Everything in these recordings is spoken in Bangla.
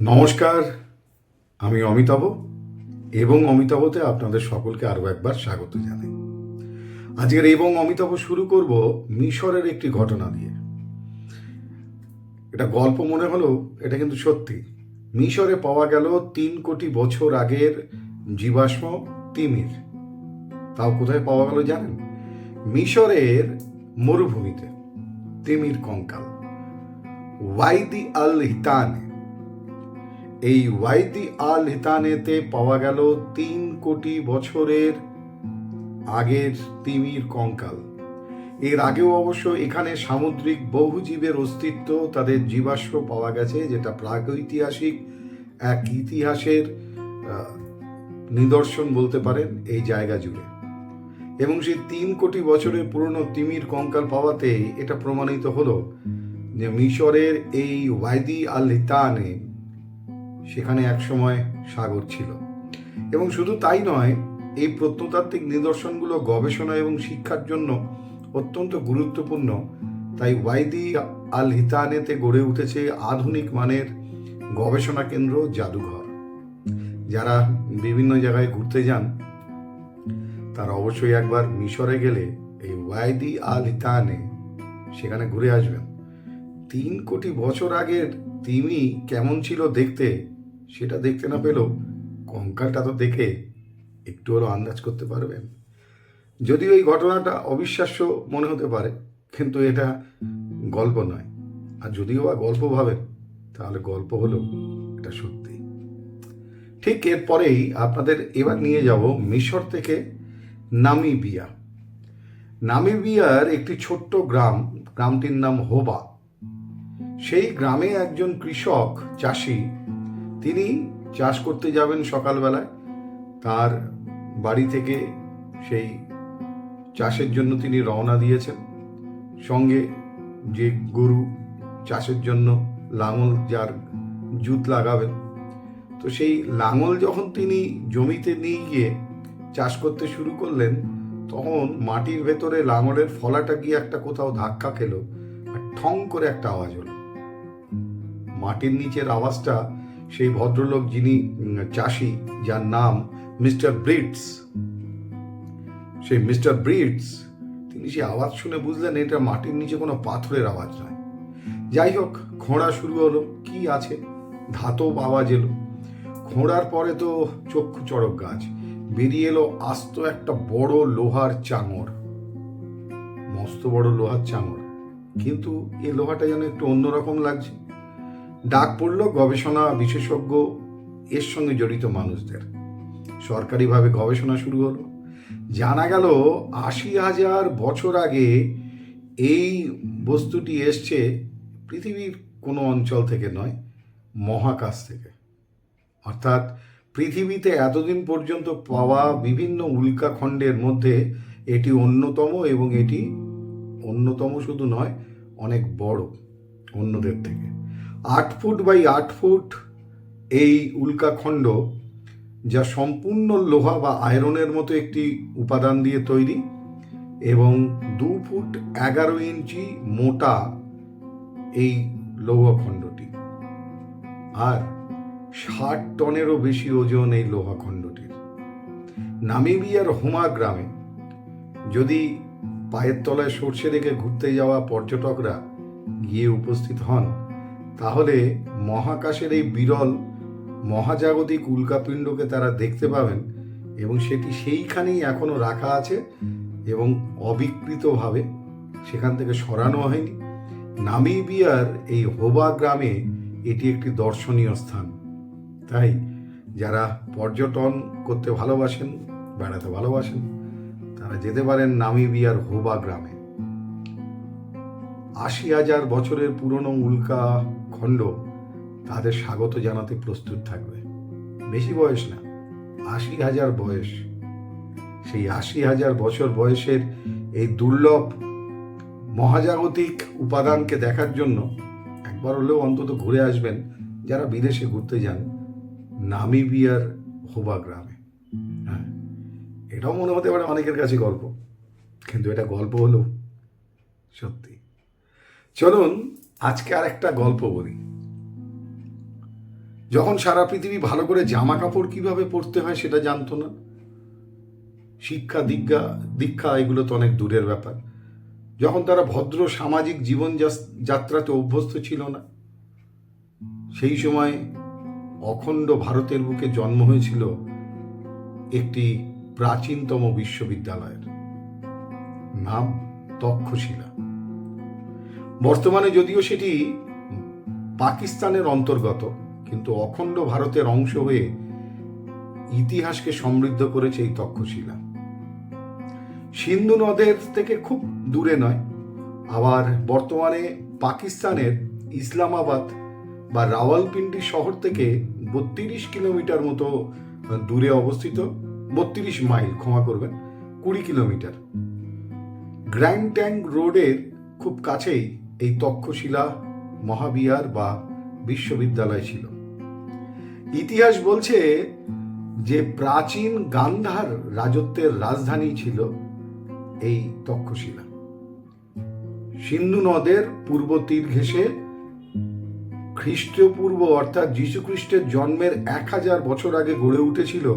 নমস্কার, আমি অমিতাভ এবং অমিতাভতে আপনাদের সকলকে আরও একবার স্বাগত জানাই। আজকের এবং অমিতাভ শুরু করব মিশরের একটি ঘটনা দিয়ে এটা গল্প মনে হলো, এটা কিন্তু সত্যি। মিশরে পাওয়া গেল তিন কোটি বছর আগের জীবাশ্ম তিমির। তাও কোথায় পাওয়া গেল জানেন? মিশরের মরুভূমিতে, তিমির কঙ্কাল। ওয়াইদি আল হিতানে এই ওয়াইদি আল হিতানেতে পাওয়া গেল তিন কোটি বছরের আগের তিমির কঙ্কাল। এর আগেও অবশ্য এখানে সামুদ্রিক বহু জীবের অস্তিত্ব, তাদের জীবাশ্ম পাওয়া গেছে, যেটা প্রাগৈতিহাসিক এক ইতিহাসের নিদর্শন বলতে পারেন এই জায়গা জুড়ে। এবং সেই তিন কোটি বছরের পুরনো তিমির কঙ্কাল পাওয়াতে এটা প্রমাণিত হলো যে মিশরের এই ওয়াইদি আল হিতানে সেখানে একসময় সাগর ছিল। এবং শুধু তাই নয়, এই প্রত্নতাত্ত্বিক নিদর্শনগুলো গবেষণা এবং শিক্ষার জন্য অত্যন্ত গুরুত্বপূর্ণ। তাই ওয়াইদি আল হিতানেতে গড়ে উঠেছে আধুনিক মানের গবেষণা কেন্দ্র জাদুঘর। যারা বিভিন্ন জায়গায় ঘুরতে যান, তারা অবশ্যই একবার মিশরে গেলে এই ওয়াইদি আল হিতানে সেখানে ঘুরে আসবেন। তিন কোটি বছর আগের তিমি কেমন ছিল দেখতে সেটা দেখতে না পেলেও কঙ্কালটা তো দেখে একটু হলেও আন্দাজ করতে পারবেন। যদিও এই ঘটনাটা অবিশ্বাস্য মনে হতে পারে, কিন্তু এটা গল্প নয়। আর যদিও বা গল্প ভাবেন, তাহলে গল্প হলো এটা সত্যি। ঠিক এরপরেই আপনাদের এবার নিয়ে যাব মিশর থেকে নামিবিয়া। নামিবিয়ার একটি ছোট্ট গ্রাম, গ্রামটির নাম হোবা। সেই গ্রামে একজন কৃষক চাষি তিনি চাষ করতে যাবেন সকালবেলায়। তার বাড়ি থেকে সেই চাষের জন্য তিনি রওনা দিয়েছেন। সঙ্গে যে গরু চাষের জন্য লাঙল, যার জুত লাগাবেন। তো সেই লাঙল যখন তিনি জমিতে নিয়ে গিয়ে চাষ করতে শুরু করলেন, তখন মাটির ভেতরে লাঙলের ফলাটা গিয়ে একটা কোথাও ধাক্কা খেলো ঠং করে একটা আওয়াজ হলো। মাটির নিচের আওয়াজটা সেই ভদ্রলোক যিনি চাষি, যার নাম মিস্টার ব্রিটস। সেই মিস্টার ব্রিটস, তিনি সেই আওয়াজ শুনে বুঝলেন এটা মাটির নিচে কোনো পাথরের আওয়াজ নয়। যাই হোক, খোঁড়া শুরু হলো, কি আছে? ধাতব আওয়াজ এলো। খোঁড়ার পরে তো চক্ষু চড়ক গাছ, বেরিয়ে এলো আস্ত একটা বড় লোহার চাঙড়। মস্ত বড় লোহার চাঙড়, কিন্তু এই লোহাটা যেন একটু অন্যরকম লাগছে। ডাক পড়ল গবেষণা বিশেষজ্ঞ, এর সঙ্গে জড়িত মানুষদের। সরকারিভাবে গবেষণা শুরু হলো। জানা গেল, আশি হাজার বছর আগে এই বস্তুটি এসছে পৃথিবীর কোনো অঞ্চল থেকে নয়, মহাকাশ থেকে। অর্থাৎ পৃথিবীতে এতদিন পর্যন্ত পাওয়া বিভিন্ন উল্কাখণ্ডের মধ্যে এটি অন্যতম এবং এটি অন্যতম শুধু নয়, অনেক বড় অন্যদের থেকে। আট ফুট বাই আট ফুট এই উল্কাখণ্ড যা সম্পূর্ণ লোহা বা আয়রনের মতো একটি উপাদান দিয়ে তৈরি এবং দু ফুট এগারো ইঞ্চি মোটা এই লৌহখণ্ডটি আর ষাট টনেরও বেশি ওজন এই লোহাখণ্ডটির নামিবিয়ার হোমা গ্রামে যদি পায়ের তলায় সর্ষে রেখে ঘুরতে যাওয়া পর্যটকরা গিয়ে উপস্থিত হন তাহলে মহাকাশের এই বিরল মহাজাগতিক উল্কাপিণ্ডকে তারা দেখতে পাবেন এবং সেটি সেইখানেই এখনও রাখা আছে এবং অবিকৃতভাবে সেখান থেকে সরানো হয়নি। নামিবিয়ার এই হোবা গ্রামে এটি একটি দর্শনীয় স্থান। তাই যারা পর্যটন করতে ভালোবাসেন, বেড়াতে ভালোবাসেন, তারা যেতে পারেন নামিবিয়ার হোবা গ্রামে। আশি হাজার বছরের পুরনো উল্কা খণ্ড তাদের স্বাগত জানাতে প্রস্তুত থাকবে। বেশি বয়স না, আশি হাজার বয়স। সেই আশি হাজার বছর বয়সের এই দুর্লভ মহাজাগতিক উপাদানকে দেখার জন্য একবার হলেও অন্তত ঘুরে আসবেন যারা বিদেশে ঘুরতে যান, নামিবিয়ার হোবা গ্রামে। হ্যাঁ এটাও মনে হতে পারে অনেকের কাছে গল্প, কিন্তু এটা গল্প হলো সত্যি। চলুন আজকে আর একটা গল্প বলি। যখন সারা পৃথিবী ভালো করে জামা কাপড় কীভাবে পরতে হয় সেটা জানতো না। শিক্ষা, দীক্ষা দীক্ষা, এগুলো তো অনেক দূরের ব্যাপার। যখন তারা ভদ্র সামাজিক জীবন যাত্রাতে অভ্যস্ত ছিল না, সেই সময় অখণ্ড ভারতের বুকে জন্ম হয়েছিল একটি প্রাচীনতম বিশ্ববিদ্যালয়ের। নাম তক্ষশিলা। বর্তমানে যদিও সেটি পাকিস্তানের অন্তর্গত, কিন্তু অখণ্ড ভারতের অংশ হয়ে ইতিহাসকে সমৃদ্ধ করেছে এই তক্ষশিলা। সিন্ধু নদের থেকে খুব দূরে নয়, আবার বর্তমানে পাকিস্তানের ইসলামাবাদ বা রাওয়ালপিন্ডি শহর থেকে বত্রিশ কিলোমিটার মতো দূরে অবস্থিত, বত্রিশ মাইল, ক্ষমা করবেন, কুড়ি কিলোমিটার। গ্র্যান্ড ট্যাঙ্ক রোডের খুব কাছেই এই তক্ষশিলা মহাবিহার বা বিশ্ববিদ্যালয় ছিল। ইতিহাস বলছে যে প্রাচীন গান্ধার রাজত্বের রাজধানী ছিল এই তক্ষশিলা। সিন্ধু নদের পূর্ব তীর ঘেঁষে খ্রিস্টপূর্ব অর্থাৎ যীশু খ্রিস্টের জন্মের এক হাজার বছর আগে গড়ে উঠেছিল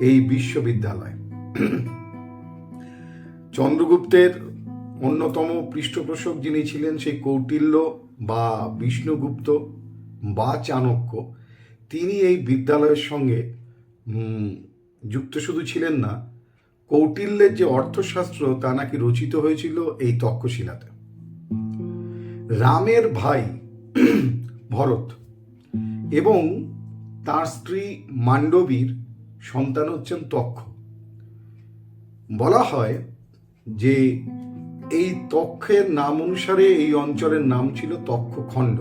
এই বিশ্ববিদ্যালয়। চন্দ্রগুপ্তের অন্যতম পৃষ্ঠপোষক যিনি ছিলেন সেই কৌটিল্য বা বিষ্ণুগুপ্ত বা চাণক্য, তিনি এই বিদ্যালয়ের সঙ্গে যুক্ত শুধু ছিলেন না, কৌটিল্যের যে অর্থশাস্ত্র তা নাকি রচিত হয়েছিল এই তক্ষশিলাতে। রামের ভাই ভরত এবং তার স্ত্রী মান্ডবীর সন্তান হচ্ছেন তক্ষ। বলা হয় যে এই তক্ষের নাম অনুসারে এই অঞ্চলের নাম ছিল তক্ষখণ্ড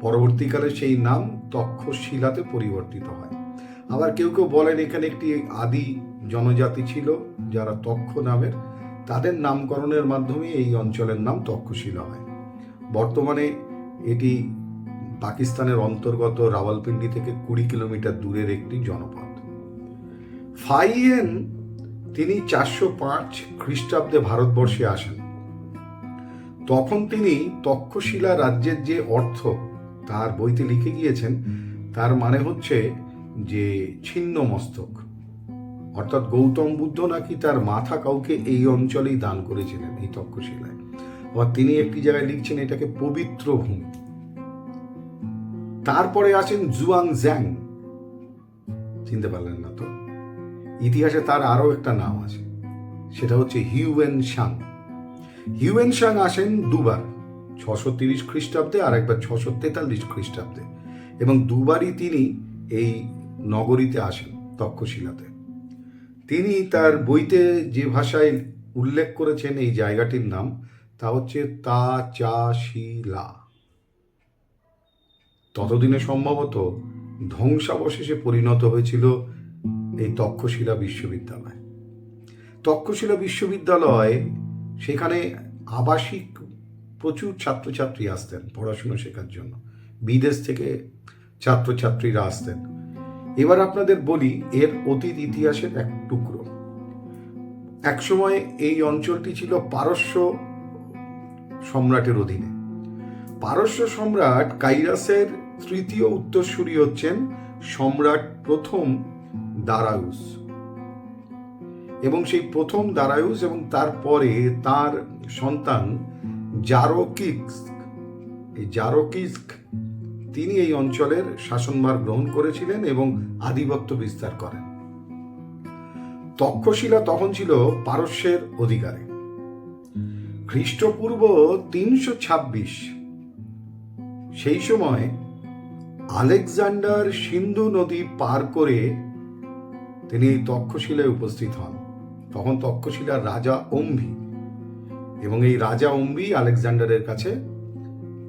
পরবর্তীকালে সেই নাম তক্ষশিলাতে পরিবর্তিত হয়। আবার কেউ কেউ বলেন এখানে একটি আদি জনজাতি ছিল যারা তক্ষ নামের। তাদের নামকরণের মাধ্যমে এই অঞ্চলের নাম তক্ষশিলা হয়। বর্তমানে এটি পাকিস্তানের অন্তর্গত রাওয়ালপিন্ডি থেকে কুড়ি কিলোমিটার দূরের একটি জনপদ। ফাইয়েন তিনি চারশো পাঁচ খ্রিস্টাব্দে ভারতবর্ষে আসেন। তখন তিনি তক্ষশিলা রাজ্যের যে অর্থ তার বইতে লিখে গিয়েছেন, তার মানে হচ্ছে যে ছিন্ন মস্তক অর্থাৎ গৌতম বুদ্ধ নাকি তার মাথা কাউকে এই অঞ্চলেই দান করেছিলেন, এই তক্ষশিলায়। আবার তিনি একটি জায়গায় লিখছেন এটাকে পবিত্র ভূমি। তারপরে আছেন জুয়াং জ্যাং চিনতে পারলেন না তো? ইতিহাসে তার আরও একটা নাম আছে। সেটা হচ্ছে হিউয়েন শাং। হিউয়েন শাং আসেন দুবার, ছশো তিরিশ খ্রিস্টাব্দে আর একবার ছশো তেতাল্লিশ খ্রিস্টাব্দে। এবং দুবারই তিনি এই নগরীতে আসেন তক্ষশিলাতে। তিনি তার বইতে যে ভাষায় উল্লেখ করেছেন এই জায়গাটির নাম, তা হচ্ছে তা চা শিলা ততদিনে সম্ভবত ধ্বংসাবশেষে পরিণত হয়েছিল এই তক্ষশিলা বিশ্ববিদ্যালয়। তক্ষশিলা বিশ্ববিদ্যালয়, সেখানে আবাসিক প্রচুর ছাত্রছাত্রী আসতেন পড়াশুনো শেখার জন্য। বিদেশ থেকে ছাত্রছাত্রীরা আসতেন। এবার আপনাদের বলি, এর অতীত ইতিহাসের এক টুকরো। একসময় এই অঞ্চলটি ছিল পারস্য সম্রাটের অধীনে। পারস্য সম্রাট কাইরাসের তৃতীয় উত্তরসূরি হচ্ছেন সম্রাট প্রথম দারায়ুস। এবং সেই প্রথম দারায়ুস এবং তারপরে তার সন্তান জারোকিস্ক। এই জারোকিস্ক, তিনি এই অঞ্চলের শাসনভার গ্রহণ করেছিলেন এবং আধিপত্য বিস্তার করেন। তক্ষশিলা তখন ছিল পারস্যের অধিকারে। খ্রিস্টপূর্ব তিনশো ছাব্বিশ, সেই সময় আলেকজান্ডার সিন্ধু নদী পার করে তিনি এই তক্ষশিলায় উপস্থিত হন। তখন তক্ষশিলার রাজা অম্বি এবং এই রাজা অম্বি আলেকজান্ডারের কাছে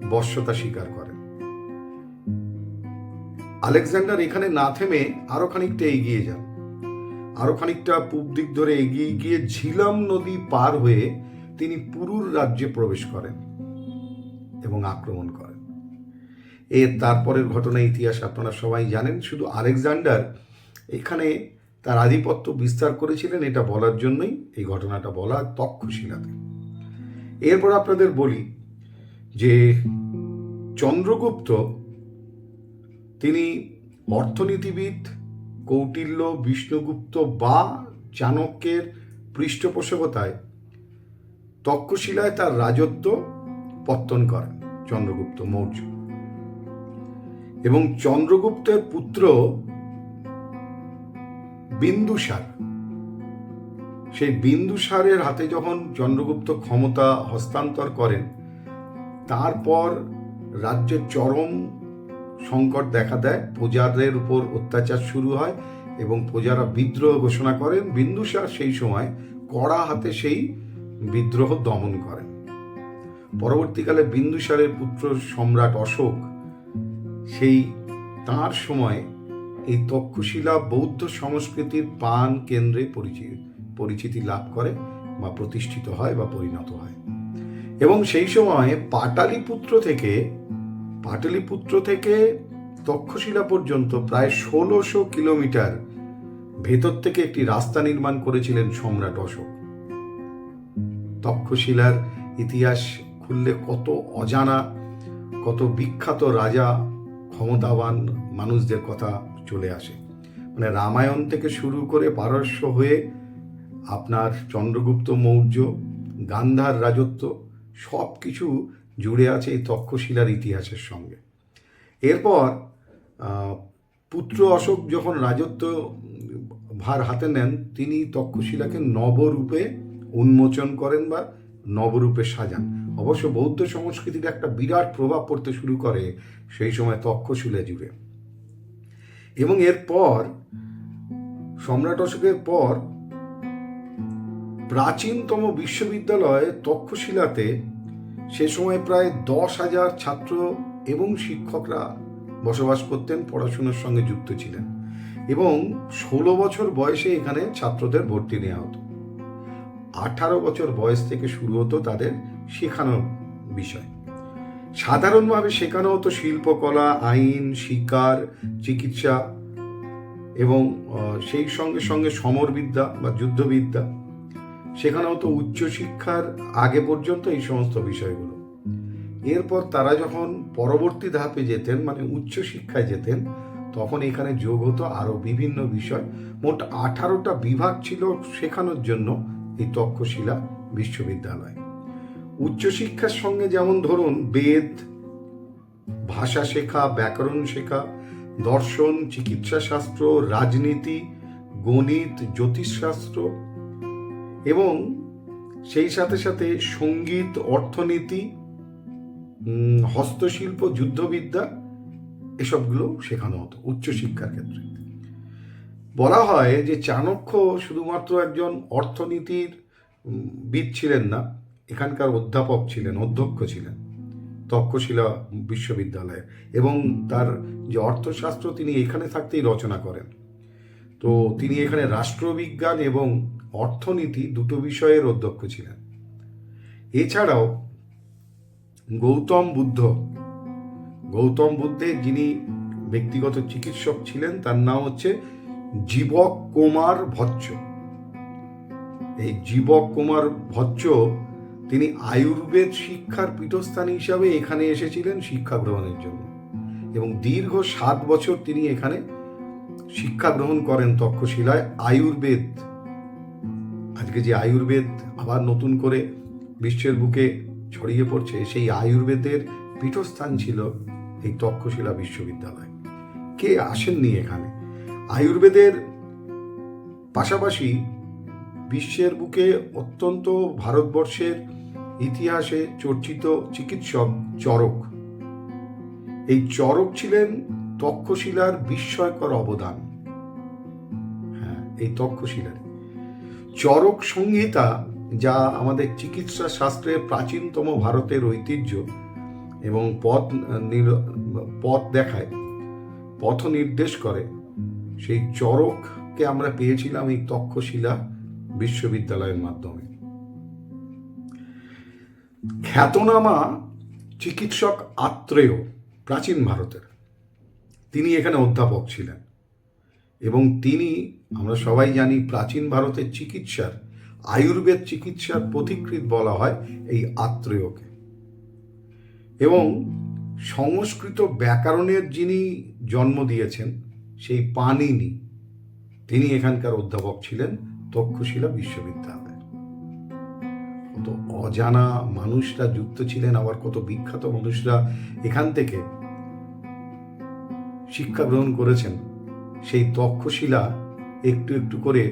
বশ্যতা স্বীকার করেন। আলেকজান্ডার এখানে না থেমে আরও খানিকটা এগিয়ে যান। আরও খানিকটা পূব দিক ধরে এগিয়ে গিয়ে ঝিলাম নদী পার হয়ে তিনি পুরুর রাজ্যে প্রবেশ করেন এবং আক্রমণ করেন। এর তারপরের ঘটনা ইতিহাস আপনারা সবাই জানেন। শুধু আলেকজান্ডার এখানে তার আধিপত্য বিস্তার করেছিলেন এটা বলার জন্যই এই ঘটনাটা বলা তক্ষশিলাতে। এরপর আপনাদের বলি যে চন্দ্রগুপ্ত তিনি অর্থনীতিবিদ, কৌটিল্য, বিষ্ণুগুপ্ত বা চাণক্যের পৃষ্ঠপোষকতায় তক্ষশিলায় তার রাজত্ব পত্তন করেন চন্দ্রগুপ্ত মৌর্য। এবং চন্দ্রগুপ্তের পুত্র বিন্দুসার সেই বিন্দুসারের হাতে যখন চন্দ্রগুপ্ত ক্ষমতা হস্তান্তর করেন, তারপর রাজ্যের চরম সংকট দেখা দেয়, প্রজাদের উপর অত্যাচার শুরু হয় এবং প্রজারা বিদ্রোহ ঘোষণা করেন। বিন্দুসার সেই সময় কড়া হাতে সেই বিদ্রোহ দমন করেন। পরবর্তীকালে বিন্দুসারের পুত্র সম্রাট অশোক সেই তার সময় এই তক্ষশিলা বৌদ্ধ সংস্কৃতির পান কেন্দ্রে পরিচিতি পরিচিতি লাভ করে বা প্রতিষ্ঠিত হয় বা পরিণত হয়। এবং সেই সময় পাটালিপুত্র থেকে পাটালিপুত্র থেকে তক্ষশিলা পর্যন্ত প্রায় ষোলোশো কিলোমিটার ভেতর থেকে একটি রাস্তা নির্মাণ করেছিলেন সম্রাট অশোক। তক্ষশিলার ইতিহাস খুললে কত অজানা, কত বিখ্যাত রাজা, ক্ষমতাবান মানুষদের কথা চলে আসে। মানে রামায়ণ থেকে শুরু করে পারস্য হয়ে আপনার চন্দ্রগুপ্ত মৌর্য, গান্ধার রাজত্ব সব কিছু জুড়ে আছে এই তক্ষশিলার ইতিহাসের সঙ্গে। এরপর পুত্র অশোক যখন রাজত্ব ভার হাতে নেন, তিনি তক্ষশিলাকে নবরূপে উন্মোচন করেন বা নবরূপে সাজান। অবশ্য বৌদ্ধ সংস্কৃতির একটা বিরাট প্রভাব পড়তে শুরু করে সেই সময় তক্ষশিলা জুড়ে। এবং এরপর সম্রাট অশোকের পর, প্রাচীনতম বিশ্ববিদ্যালয় তক্ষশিলাতে সে সময় প্রায় দশ হাজার ছাত্র এবং শিক্ষকরা বসবাস করতেন, পড়াশোনার সঙ্গে যুক্ত ছিলেন এবং ষোলো বছর বয়সে এখানে ছাত্রদের ভর্তি নেওয়া হতো। আঠারো বছর বয়স থেকে শুরু হতো তাদের শেখানোর বিষয়। সাধারণভাবে শেখানো হতো শিল্পকলা, আইন, শিকার, চিকিৎসা এবং সেই সঙ্গে সঙ্গে সমরবিদ্যা বা যুদ্ধবিদ্যা। শেখানো হতো উচ্চশিক্ষার আগে পর্যন্ত এই সমস্ত বিষয়গুলো। এরপর তারা যখন পরবর্তী ধাপে যেতেন মানে উচ্চশিক্ষায় যেতেন, তখন এখানে যোগ হতো আরও বিভিন্ন বিষয়। মোট আঠারোটা বিভাগ ছিল শেখানোর জন্য এই তক্ষশিলা বিশ্ববিদ্যালয়। উচ্চশিক্ষার সঙ্গে যেমন ধরুন বেদ, ভাষা শেখা, ব্যাকরণ শেখা, দর্শন চিকিৎসা শাস্ত্র রাজনীতি, গণিত, জ্যোতিষশাস্ত্র এবং সেই সাথে সাথে সংগীত, অর্থনীতি হস্তশিল্প, যুদ্ধবিদ্যা এসবগুলো শেখানো হতো উচ্চশিক্ষার ক্ষেত্রে। বলা হয় যে চাণক্য শুধুমাত্র একজন অর্থনীতির বিদ ছিলেন না এখানকার অধ্যাপক ছিলেন, অধ্যক্ষ ছিলেন তক্ষশিলা বিশ্ববিদ্যালয়ে এবং তার যে অর্থশাস্ত্র, তিনি এখানে থাকতেই রচনা করেন। তো তিনি এখানে রাষ্ট্রবিজ্ঞান এবং অর্থনীতি দুটো বিষয়ের অধ্যক্ষ ছিলেন। এছাড়াও গৌতম বুদ্ধ, গৌতম বুদ্ধের যিনি ব্যক্তিগত চিকিৎসক ছিলেন, তার নাম হচ্ছে জীবক কুমার ভচ্চ। এই জীবক কুমার ভচ্চ তিনি আয়ুর্বেদ শিক্ষার পীঠস্থান হিসাবে এখানে এসেছিলেন শিক্ষা গ্রহণের জন্য। এবং দীর্ঘ সাত বছর তিনি এখানে শিক্ষা গ্রহণ করেন তক্ষশিলায় আয়ুর্বেদ। আজকে যে আয়ুর্বেদ আবার নতুন করে বিশ্বের বুকে ছড়িয়ে পড়ছে, সেই আয়ুর্বেদের পীঠস্থান ছিল এই তক্ষশিলা বিশ্ববিদ্যালয়। কে আসেননি এখানে? আয়ুর্বেদের পাশাপাশি বিশ্বের বুকে অত্যন্ত ভারতবর্ষের ইতিহাসে চর্চিত চিকিৎসক চরক। এই চরক ছিলেন তক্ষশিলার বিস্ময়কর অবদান। হ্যাঁ এই তক্ষশিলার। চরক সংহিতা যা আমাদের চিকিৎসা শাস্ত্রের প্রাচীনতম ভারতের ঐতিহ্য এবং পথ পথ দেখায়, পথ নির্দেশ করে, সেই চরককে আমরা পেয়েছিলাম এই তক্ষশিলা বিশ্ববিদ্যালয়ের মাধ্যমে। খ্যাতনামা চিকিৎসক আত্রেয়, প্রাচীন ভারতের। তিনি এখানে অধ্যাপক ছিলেন এবং তিনি, আমরা সবাই জানি, প্রাচীন ভারতের চিকিৎসার, আয়ুর্বেদ চিকিৎসার পথিকৃৎ বলা হয় এই আত্রেয়কে। এবং সংস্কৃত ব্যাকরণের যিনি জন্ম দিয়েছেন, সেই পানিনি তিনি এখানকার অধ্যাপক ছিলেন তক্ষশিলা বিশ্ববিদ্যালয়ে। কত অজানা মানুষরা যুক্ত ছিলেন, আবার কত বিখ্যাত মানুষরা এখান থেকে শিক্ষা গ্রহণ করেছেন। সেই তক্ষশিলা একটু একটু করে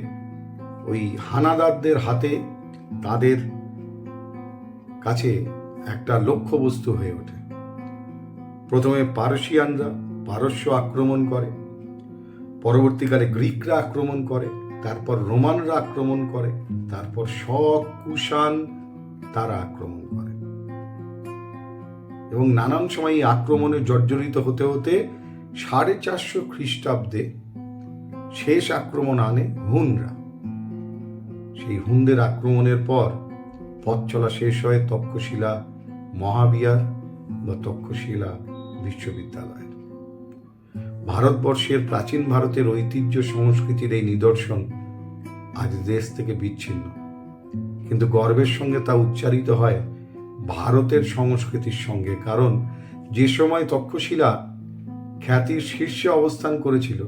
ওই হানাদারদের হাতে তাদের কাছে একটা লক্ষ্যবস্তু হয়ে ওঠে। প্রথমে পারসিয়ানরা পারস্য আক্রমণ করে, পরবর্তীকালে গ্রিকরা আক্রমণ করে তারপর রোমানরা আক্রমণ করে, তারপর কুষাণ তারা আক্রমণ করে। এবং নানান সময় এই আক্রমণে জর্জরিত হতে হতে সাড়ে চারশো খ্রিস্টাব্দে শেষ আক্রমণ আনে হুনরা। সেই হুনদের আক্রমণের পর পথ চলা শেষ হয় তক্ষশিলা মহাবিহার বা তক্ষশিলা বিশ্ববিদ্যালয়। ভারতবর্ষের প্রাচীন ভারতের ঐতিহ্য সংস্কৃতির এই নিদর্শন আজ দেশ থেকে বিচ্ছিন্ন। কিন্তু গর্বের সঙ্গে তা উচ্চারিত হয় ভারতের সংস্কৃতির সঙ্গে, কারণ যে সময় তক্ষশিলা খ্যাতির শীর্ষে অবস্থান করেছিল,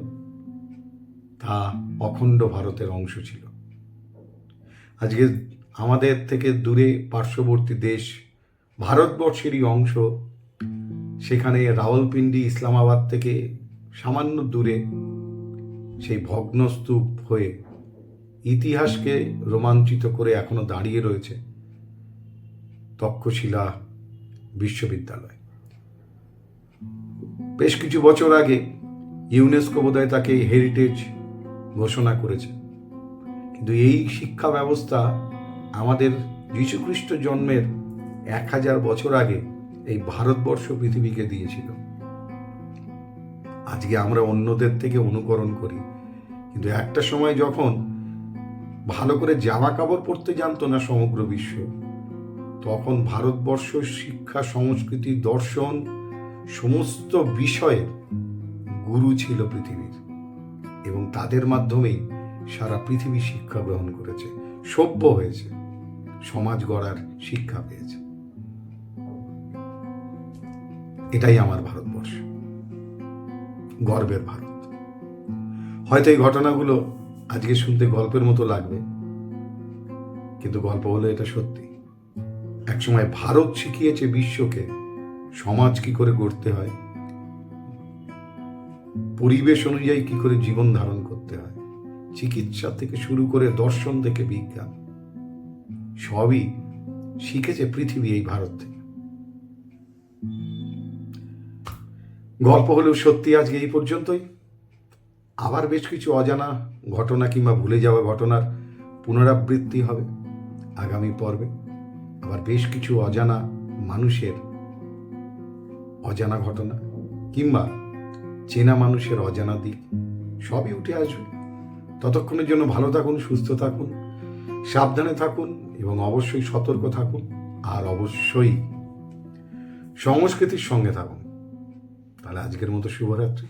তা অখণ্ড ভারতের অংশ ছিল। আজকে আমাদের থেকে দূরে পার্শ্ববর্তী দেশ ভারতবর্ষেরই অংশ, সেখানে রাওয়ালপিন্ডি, ইসলামাবাদ থেকে সামান্য দূরে সেই ভগ্নস্তূপ হয়ে ইতিহাসকে রোমাঞ্চিত করে এখনও দাঁড়িয়ে রয়েছে তক্ষশিলা বিশ্ববিদ্যালয়। বেশ কিছু বছর আগে ইউনেস্কো বোধহয় তাকে হেরিটেজ ঘোষণা করেছে। কিন্তু এই শিক্ষা ব্যবস্থা আমাদের যীশুখ্রিস্ট জন্মের এক হাজার বছর আগে এই ভারতবর্ষ পৃথিবীকে দিয়েছিল। আজকে আমরা অন্যদের থেকে অনুকরণ করি। কিন্তু একটা সময় যখন ভালো করে জামা কাপড় পরতে জানতো না সমগ্র বিশ্ব, তখন ভারতবর্ষ, শিক্ষা, সংস্কৃতি, দর্শন, সমস্ত বিষয়ে গুরু ছিল পৃথিবীর এবং তাদের মাধ্যমেই সারা পৃথিবী শিক্ষা গ্রহণ করেছে, সভ্য হয়েছে, সমাজ গড়ার শিক্ষা পেয়েছে। এটাই আমার ভারতবর্ষ। গর্বের ভারত। হয়তো এই ঘটনাগুলো আজকে শুনতে গল্পের মতো লাগবে, কিন্তু গল্প হলো এটা সত্যি। একসময় ভারত শিখিয়েছে বিশ্বকে সমাজ কি করে গড়তে হয়, পরিবেশ অনুযায়ী কি করে জীবন ধারণ করতে হয়, চিকিৎসা থেকে শুরু করে দর্শন থেকে বিজ্ঞান, সবই শিখেছে পৃথিবী এই ভারত থেকে। গল্প হলেও সত্যি আজকে এই পর্যন্তই। আবার বেশ কিছু অজানা ঘটনা কিংবা ভুলে যাওয়া ঘটনার পুনরাবৃত্তি হবে আগামী পর্বে। আবার বেশ কিছু অজানা মানুষের অজানা ঘটনা কিংবা চেনা মানুষের অজানা দিক সবই উঠে আসবে। ততক্ষণের জন্য ভালো থাকুন, সুস্থ থাকুন, সাবধানে থাকুন এবং অবশ্যই সতর্ক থাকুন আর অবশ্যই সংস্কৃতির সঙ্গে থাকুন। তাহলে আজকের মতো শুভরাত্রি।